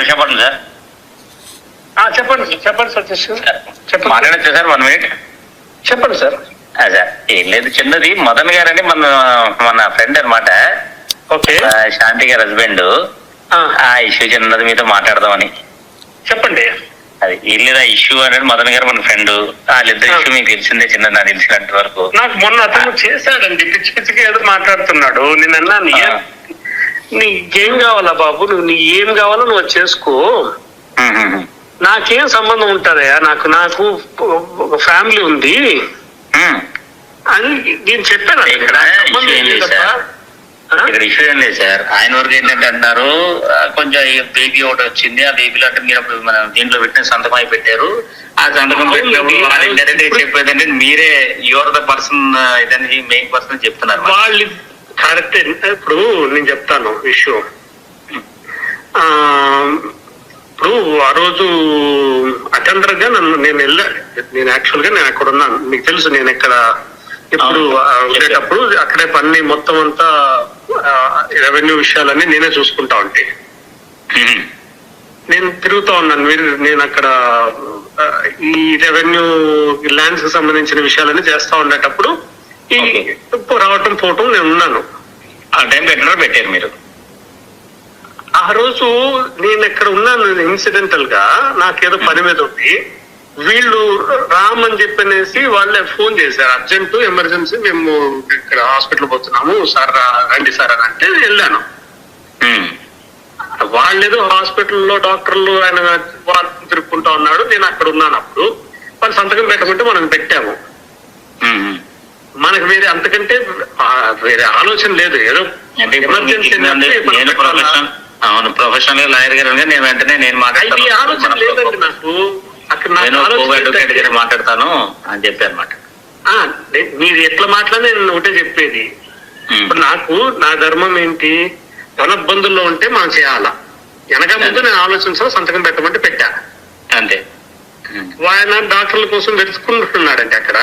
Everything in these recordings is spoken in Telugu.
చెప్పండి చెప్పండి సార్. ఆ, చెప్పండి సార్ చెప్పండి సతీష్ చెప్పండి. మాట్లాడచ్చు సార్ వన్ మినిట్. చెప్పండి సార్. సార్ ఏం లేదు చిన్నది. మదన్ గారని మన మన ఫ్రెండ్ అనమాట ఓకే. శాంతి గారి హస్బెండ్ ఆ, ఇష్యూ చిన్నది మీతో మాట్లాడదామని. చెప్పండి. అది ఏం లేదు ఆ ఇష్యూ అనేది మదన్ గారు మన ఫ్రెండ్ వాళ్ళిద్దరు. ఇష్యూ మీకు తెలిసిందే చిన్నది నాకు తెలిసినంత వరకు. నాకు మొన్న అతను చేశాడండి పిచ్చి పిచ్చిగా ఏదో మాట్లాడుతున్నాడు. నేను అన్నాను ఆ. "ఏ- నీకేం కావాలా బాబు? నువ్వు నీ ఏం కావాలో నువ్వు చేసుకో. నాకేం సంబంధం ఉంటుందయా నాకు నాకు ఒక ఫ్యామిలీ ఉంది. అని నేను చెప్పాను ఇక్కడ ఇష్యూ ఏం లేదు సార్. ఆయన వరకు ఏంటంటే అంటున్నారు కొంచెం బేబీ ఒకటి వచ్చింది. ఆ బేబీలో అంటే మీరు అప్పుడు మన దీంట్లో పెట్టిన సంతకం అయి పెట్టారు. ఆ సంతకం. పెట్టినప్పుడు చెప్పేదంటే మీరే యువర్ ద పర్సన్ ఇదని మెయిన్ పర్సన్ చెప్తున్నారు. వాళ్ళు కరెక్ట్ ఇప్పుడు నేను చెప్తాను విషయం. ఆ, ఇప్పుడు ఆ రోజు అటెండర్గా నన్ను నేను వెళ్ళా. నేను యాక్చువల్గా నేను అక్కడ ఉన్నాను. మీకు తెలుసు నేను ఎక్కడ ఇప్పుడు ఉండేటప్పుడు అక్కడే పని మొత్తం అంతా రెవెన్యూ విషయాలన్నీ నేనే చూసుకుంటా ఉంటే. నేను తిరుగుతా ఉన్నాను. మీరు నేను అక్కడ ఈ రెవెన్యూ ల్యాండ్స్కి సంబంధించిన విషయాలన్నీ చేస్తా ఉండేటప్పుడు ఈ. రావటం పోవటం నేను ఉన్నాను. ఆ టైం పెట్టినా పెట్టారు మీరు? ఆ రోజు నేను ఇక్కడ ఉన్నాను ఇన్సిడెంటల్గా నాకేదో పని మీద ఉంది. వీళ్ళు రామని చెప్పనేసి వాళ్ళే ఫోన్ చేశారు. అర్జెంట్ ఎమర్జెన్సీ మేము ఇక్కడ హాస్పిటల్ పోతున్నాము. సార్ రండి సార్ అని అంటే వెళ్ళాను. వాళ్ళేదో హాస్పిటల్లో డాక్టర్లు ఆయన వాళ్ళు తిరుక్కుంటా ఉన్నాడు. నేను అక్కడ ఉన్నాను అప్పుడు. వాళ్ళు సంతకం పెట్టమంటే మనం పెట్టాము. మనకు వేరే అంతకంటే వేరే ఆలోచన లేదు. ఏదో నేను? ప్రొఫెషన్ అవును ప్రొఫెషనల్ లాయర్ గారు నేను వెంటనే నేను ఇది ఆలోచన లేదండి మాట్లాడతాను నాకు. అక్కడ మాట్లాడతాను అని చెప్పి అనమాట మీరు ఎట్లా మాట్లాడినా నేను ఒకటే చెప్పేది. ఇప్పుడు నాకు నా ధర్మం ఏంటి? ధనబ్బందుల్లో ఉంటే మనం చేయాలా? వెనక ముందు నేను ఆలోచించా సంతకం పెట్టమంటే పెట్టా. అంతే. ఆయన డాక్టర్ల కోసం వెతుకుంటున్నాడంటే అక్కడ.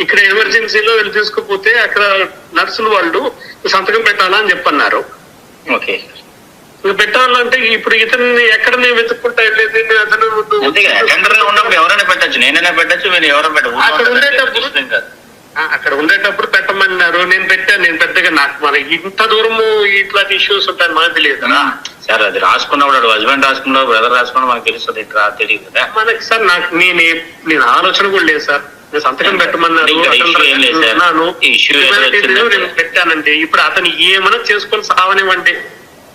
ఇక్కడ ఎమర్జెన్సీలో వెళ్ళి తీసుకుపోతే అక్కడ నర్సులు వాళ్ళు సంతకం పెట్టాలా అని చెప్పన్నారు. ఓకే. పెట్టాలంటే ఇప్పుడు ఇతన్ని ఎక్కడ నేను వెతుక్కుంటా వెళ్ళేది అతను ఉన్నప్పుడు ఎవరైనా పెట్టచ్చు. నేనైనా పెట్టచ్చు మీరు ఎవరైనా పెట్టచ్చు. అక్కడ ఉండేటప్పుడు- అక్కడ ఉండేటప్పుడు పెట్టమన్నారు. నేను పెట్టాను నేను నాకు మన ఇంత దూరము ఇట్లాంటి ఇష్యూస్ ఉంటాయని మనకు తెలియదు కదా. సార్ అది రాసుకున్నప్పుడు హస్బెండ్ రాసుకున్నాడు బ్రదర్ రాసుకున్నా మనకు తెలుస్తుంది ఇట్లా తెలియదు కదా. మనకి సార్ నాకు నేను నేను ఆలోచన కూడా లేదు సార్. నేను సంతకం పెట్టమన్నారు వచ్చిందంటే- నేను పెట్టానండి ఇప్పుడు అతను ఏమైనా చేసుకొని సావనివ్వండి.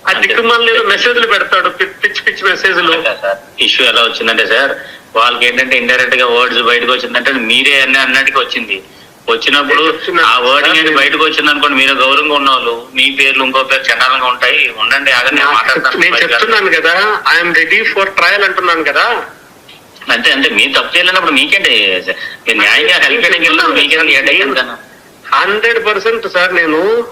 ఆ. దిక్కుమాల మెసేజ్లు పెడతాడు పిచ్చి పిచ్చి మెసేజ్లు ఇష్యూ ఎలా వచ్చిందంటే సార్ వాళ్ళకి ఏంటంటే ఇండైరెక్ట్గా వర్డ్స్ బయటకు వచ్చిందంటే మీరే అన్న అన్నట్టుగా వచ్చింది. వచ్చినప్పుడు ఆ వర్డింగ్ అనేది బయటకు వచ్చింది అనుకోండి మీరు గౌరవంగా ఉన్న వాళ్ళు మీ పేర్లు ఇంకో పేరు చండాలంగా ఉంటాయి. ఉండండి ఆగండి నేను నాకు- మాట్లాడతాను. నేను చెప్తున్నాను కదా ఐఎమ్ రెడీ ఫర్ ట్రయల్ అంటున్నాను కదా. అంతే అంతే మీ తప్పు చేయలేనప్పుడు మీకేంటి? మీరు న్యాయంగా హెల్ప్ చేయడానికి మీకేంటి? హండ్రెడ్ పర్సెంట్ సార్ నేను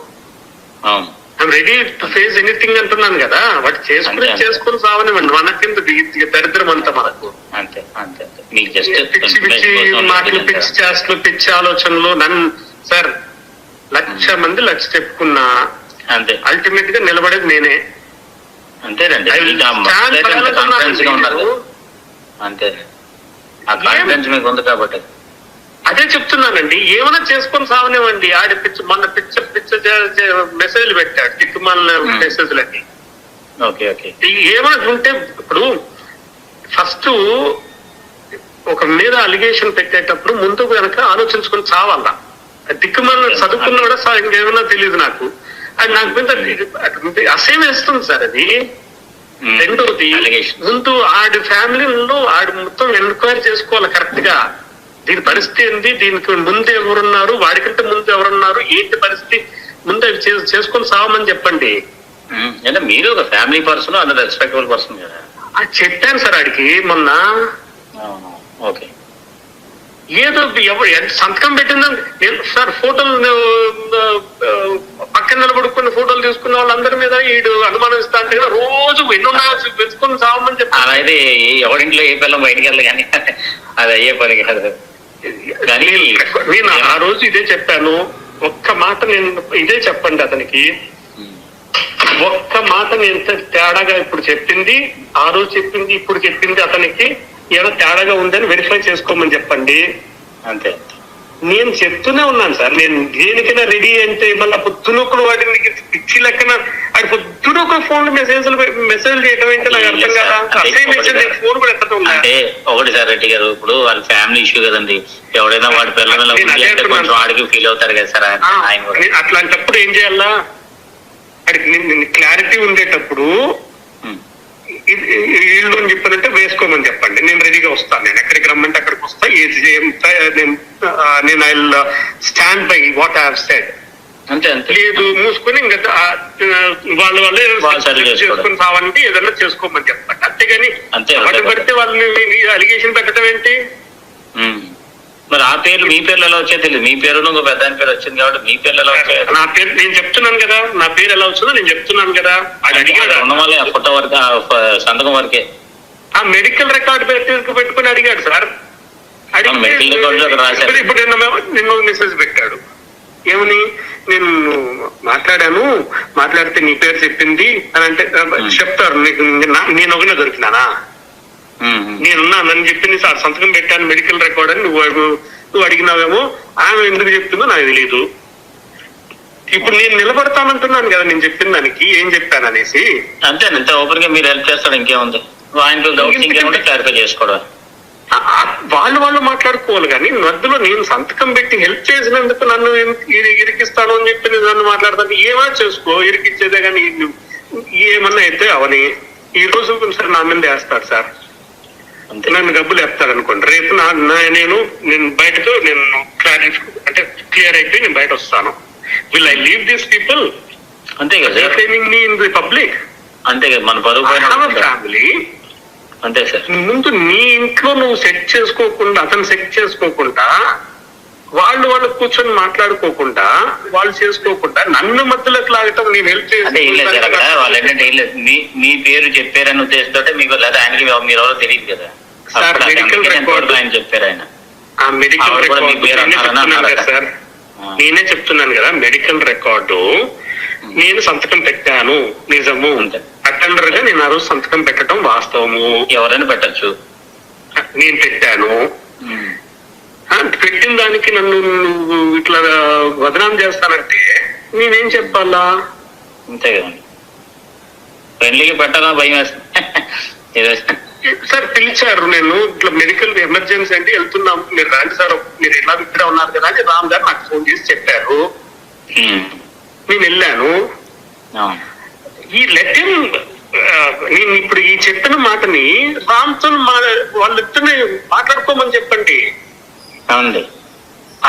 అవును. రెడీ టు ఫేస్ ఎనీథింగ్ అంటున్నాను కదా. వాటి చేసుకుని. చేసుకుని సావనివ్వండి మనకింద ది- దరిద్రం అంతా మనకు? అంతే అంతే పిచ్చి పిచ్చి మాటలు పిచ్చి చేష్టలు పిచ్చి ఆలోచనలు నన్ను సార్ లక్ష మంది లక్ష చెప్పుకున్నా అంతే. అల్టిమేట్గా నిలబడేది నేనే. అంతేనండి. అంతే. ఆ కాన్ఫిడెన్స్ మీకు ఉంది కాబట్టి. అదే చెప్తున్నానండి ఏమైనా చేసుకొని సావనివ్వండి. ఆడి పిచ్చి మొన్న పిచ్చ పిచ్చ మెసేజ్లు పెట్టాడు దిక్కుమాల Hmm. మెసేజ్లన్నీ okay okay. ఏమైనా ఉంటే ఇప్పుడు ఫస్ట్ ఒక మీద అలిగేషన్ పెట్టేటప్పుడు ముందు కనుక ఆలోచించుకొని చావాలా దిక్కుమాల చదువుకున్న కూడా సా- ఇంకేమైనా తెలియదు నాకు. అది నాకు మీద అసేమ్ వేస్తుంది సార్ అది. రెండోది ముందు ఆడి ఫ్యామిలీలో ఆడి మొత్తం ఎంక్వైరీ చేసుకోవాలి కరెక్ట్గా. దీని పరిస్థితి ఏంది? దీనికి ముందు ఎవరున్నారు? వాడికంటే ముందు ఎవరున్నారు? ఏంటి పరిస్థితి? ముందు చేసుకొని సావమని చెప్పండి. అంటే మీరు ఒక ఫ్యామిలీ పర్సన్ అందరు రెస్పెక్టబుల్ పర్సన్ కదా? అది చెప్పాను సార్ ఆడికి మొన్న. ఓకే. ఏదో ఎవరు సంతకం పెట్టిందని నేను సార్ ఫోటోలు పక్కన నిలబడుకుని ఫోటోలు తీసుకున్న వాళ్ళందరి మీద ఈడు అనుమానం ఇస్తా అంటే కదా రోజు ఎన్ని ఉన్నాయో వెతుకొని సావమని చెప్పి అయితే ఎవరింట్లో ఏ పిల్లలు బయటికి వెళ్ళదు కానీ అది అయ్యే పని కాదు. నేను ఆ రోజు ఇదే చెప్పాను. ఒక్క మాట నేను ఇదే చెప్పండి అతనికి. ఒక్క మాట నేను ఎంత తేడాగా ఇప్పుడు చెప్పింది ఆ రోజు చెప్పింది ఇప్పుడు చెప్పింది అతనికి ఏదో తేడాగా ఉందని వెరిఫై చేసుకోమని చెప్పండి. అంతే. నేను చెప్తూనే ఉన్నాను సార్. నేను దేనికైనా రెడీ అంటే మళ్ళీ పొద్దునొకడు వాటిని పిచ్చి లెక్కన అది పొద్దునొక ఫోన్ మెసేజ్ మెసేజ్ చేయడం ఏంటి నాకు అర్థం కదా? ఫోన్ కూడా ఎత్తడం? అంటే ఒకటి సార్ రెడ్డి గారు ఇప్పుడు వాళ్ళ ఫ్యామిలీ ఇష్యూ కదండి. ఎవడైనా వాడి పిల్లల కొంచెం ఫీల్ అవుతారు కదా సార్ ఆయన అట్లాంటప్పుడు ఏం చేయాలా? అది క్లారిటీ ఉండేటప్పుడు. ఇది- వీళ్ళు అని చెప్పారంటే వేసుకోమని చెప్పండి. నేను రెడీగా వస్తాను. నేను ఎక్కడికి రమ్మంటే అక్కడికి వస్తా. ఏది నేను I stand by what have said. అంతే లేదు మూసుకొని ఇంకా వాళ్ళు వాళ్ళే. చేసుకుని సావాలంటే ఏదైనా చేసుకోమని చెప్పండి. అంతేగాని అంతే. పడితే వాళ్ళని అలిగేషన్ పెట్టడం ఏంటి. మరి ఆ పేర్లు మీ పేర్లు ఎలా వచ్చాయో తెలియదు మీ పేరు ఇంకో పెద్ద పేరు వచ్చింది కాబట్టి మీ పేర్లు ఎలా వచ్చాయో. నా పేరు నేను చెప్తున్నాను కదా నా పేరు ఎలా వచ్చిందో నేను చెప్తున్నాను కదా. అది అడిగాడు. ఉన్న వాళ్ళే ఆ ఫోటో వరకు సంతకం వరకే. ఆ మెడికల్ రికార్డ్ పెట్టి పెట్టుకుని అడిగాడు సార్. అవును, medical record లో అక్కడ రాశారు. ఇప్పుడు- నిన్న మెసేజ్ పెట్టాడు. ఏమని? నేను మాట్లాడాను మాట్లాడితే నీ పేరు చెప్పింది అని అంటే చెప్తారు. నీకు నేను ఒకనే దొరికినానా? ఉమ్. నేనున్నానని చెప్పింది సార్. సంతకం పెట్టాను మెడికల్ రికార్డ్ అని నువ్వు నువ్వు అడిగినావేమో ఆమె ఎందుకు చెప్తుందో నాకు తెలియదు ఇప్పుడు నేను నిలబడతానంటున్నాను కదా నేను చెప్పిన దానికి ఏం చెప్పాను అనేసి. అంతే అంతే ఓపెన్గా మీరు హెల్ప్ చేస్తాడు ఇంకేముంది? డౌట్స్ ఇంకేముంటే క్లారిఫై చేసుకోవడం. వాళ్ళు వాళ్ళు మాట్లాడుకోవాలి కానీ మధ్యలో నేను సంతకం పెట్టి హెల్ప్ చేసినందుకు నన్ను ఇరి- ఇరి- ఇరికిస్తాను అని చెప్పి నేను నన్ను మాట్లాడతాను. ఏమైనా చేసుకో ఇరికిచ్చేదే కానీ ఏమన్నా అయితే అవని. ఈ రోజు సార్ నా మీద వేస్తాడు సార్. నన్ను డబ్బులు వేస్తాడు అనుకోండి. రేపు నా నేను నేను బయటకు నేను క్లారిఫై అంటే క్లియర్ అయిపోయి నేను బయట వస్తాను. Will I leave these people అంతే కదా training me in the public అంతే కదా మన పరువు. ఫ్యామిలీ అంతే సార్. ముందు నీ ఇంట్లో నువ్వు సెట్ చేసుకోకుండా అతను సెట్ చేసుకోకుండా వాళ్ళు వాళ్ళు కూర్చొని మాట్లాడుకోకుండా వాళ్ళు చేసుకోకుండా నన్ను మధ్యలోకి లాగటం నేను హెల్ప్ అక్కడ వాళ్ళు ఏంటంటే మీ మీ పేరు చెప్పారని ఉద్దేశంతో మీకు లేదా ఆయనకి మీరు ఎవరో తెలియదు కదా. సార్, తోడుగా ఆయన చెప్పారు ఆయన. ఆ మెడికల్ రికార్డు. సార్. నేనే చెప్తున్నాను కదా మెడికల్ రికార్డు నేను సంతకం పెట్టాను. నిజము. అటెండర్గా నేను ఆ రోజు సంతకం పెట్టడం వాస్తవము. ఎవరైనా పెట్టచ్చు. నేను పెట్టాను. పెట్టిన దానికి నన్ను నువ్వు ఇట్లా వదనాం చేస్తానంటే నేనేం చెప్పాలా? అంతే కదండి పెళ్ళికి పెట్టాలా భయం సార్ పిలిచారు నేను. ఇట్లా మెడికల్ ఎమర్జెన్సీ అంటే వెళ్తున్నాం. మీరు రాండి సార్ మీరు ఇలా ఇక్కడ ఉన్నారు కదా అని రామ్ గారు నాకు ఫోన్ చేసి చెప్పారు. నేను వెళ్ళాను. ఈ లెటర్ నేను ఇప్పుడు ఈ చెప్పిన మాటని రామ్తో మా వాళ్ళిద్దరిని మాట్లాడుకోమని చెప్పండి. అవునండి.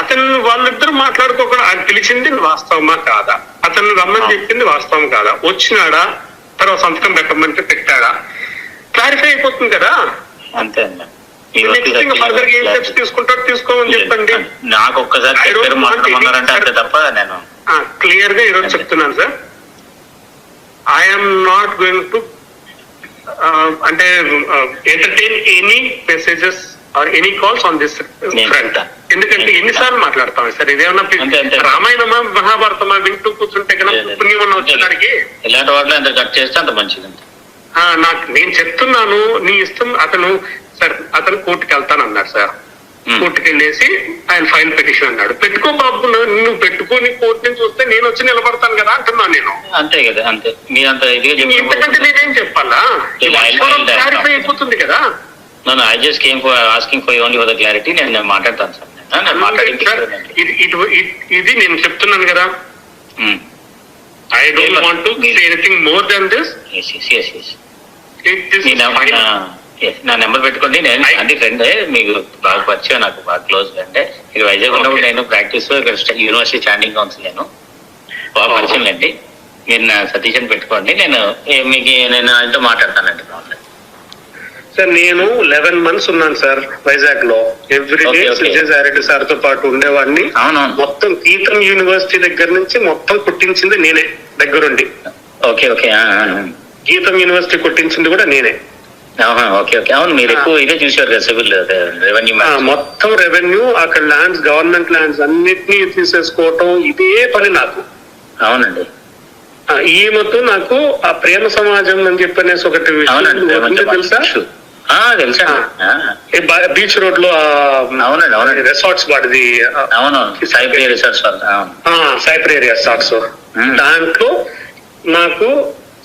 అతను వాళ్ళిద్దరు మాట్లాడుకోకుండా ఆయన పిలిచింది వాస్తవమా కాదా? అతను రమ్మని చెప్పింది వాస్తవం కాదా? వచ్చినాడా? తర్వాత సంతకం పెట్టమంటే పెట్టాడా? క్లారిఫై అయిపోతుంది కదా? అంతే అండి. ఫర్దర్ ఏం స్టెప్స్ తీసుకుంటారో తీసుకోమని చెప్పండి. నాకు ఒక్కసారి తప్ప నేను క్లియర్గా ఈరోజు చెప్తున్నాను sir. I'm not going to అంటే entertain any messages or any calls on this front. ఎందుకంటే ఎన్నిసార్లు మాట్లాడతాం సార్? ఇదేమన్నా. రామాయణమా మహాభారతమా వింటూ కూర్చుంటే లేదు. పుణ్యం వచ్చేదానికి? ఇలాంటి వాటిలో ఎంత కట్ చేస్తే అంత మంచిది. ఆ, నాకు నేను చెప్తున్నాను నీ ఇష్టం అతను సార్ అతను కోర్టుకి వెళ్తాను అన్నాడు సార్. ఉమ్. కోర్టుకి వెళ్ళేసి ఆయన ఫైల్ పిటిషన్ అన్నాడు. పెట్టుకో బాబు నువ్వు పెట్టుకొని కోర్టు నుంచి వస్తే నేను వచ్చి నిలబడతాను కదా అంటున్నాను నేను. అంతే కదా అంతే. మీరంత ఇంతకంటే నేనేం చెప్పాలా? క్లారిఫై అయిపోతుంది కదా. నన్ను I just came for asking for only for the clarity నేను మాట్లాడతాను సార్. సార్, ఇది నేను చెప్తున్నాను కదా. I don't want to say anything more than this నెం- number పెట్టుకోండి. నేను అంటే ఫ్రెండ్ మీకు బాగా పరిచయం నాకు బాగా క్లోజ్ అంటే ఇక్కడ వైజాగ్ ఉన్నప్పుడు. నేను ప్రాక్టీస్ ఇక్కడ స్ట- యూనివర్సిటీ స్టాండింగ్ కౌన్సిల్ నేను. బాగా Oh. పరిచయం అండి మీరు నా సతీష్ అని పెట్టుకోండి. నేను మీకు నేను ఆయనతో మాట్లాడతానండి. ప్రాబ్లం సార్ నేను లెవెన్ మంత్స్ ఉన్నాను సార్ వైజాగ్లో ఎవ్రీ డే. విజయసాయిరెడ్డి సార్తో పాటు ఉండేవాడిని. మొత్తం గీతం యూనివర్సిటీ దగ్గర నుంచి మొత్తం కుట్టించింది నేనే దగ్గరుండి. Okay okay. గీతం యూనివర్సిటీ కుట్టించింది కూడా నేనే. ఓకే ఓకే అవును మీరు ఎక్కువ ఇదే చూసారు కదా సివిల్ రెవెన్యూ మొత్తం రెవెన్యూ అక్కడ ల్యాండ్స్ గవర్నమెంట్ ల్యాండ్స్ అన్నిటినీ తీసేసుకోవటం ఇదే పని నాకు. అవునండి. ఆ, ఈమెతో నాకు ఆ ప్రేమ సమాజం అని చెప్పనేసి ఒకటి తెలుసా? తెలుసా బీచ్ రోడ్లో అవునండి అవునండి. రిసార్ట్స్ వాళ్ళు అవును సైప్రేర్ రిసార్ట్స్ Hmm. దాంట్లో నాకు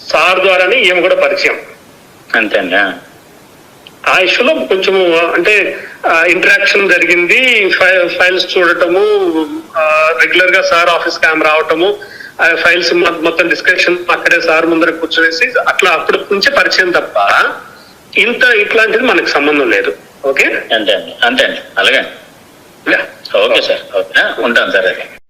సార్ ద్వారానే ఈమె కూడా పరిచయం. అంతే అండి ఆ. ఇష్యూలో కొంచెం అంటే ఇంటరాక్షన్ జరిగింది. ఫైల్స్ చూడటము రెగ్యులర్గా సార్ ఆఫీస్కి ఆమె రావటము ఫైల్స్ మొత్తం డిస్కషన్ అక్కడే సార్ ముందర కూర్చోవేసి అట్లా అప్పటి నుంచే పరిచయం తప్ప ఇంత ఇట్లాంటిది మనకు సంబంధం లేదు. ఓకే? అంతే అండి. అంతే అండి. అలాగే ఓకే సార్. ఓకే. ఉంటాను సార్ అయితే.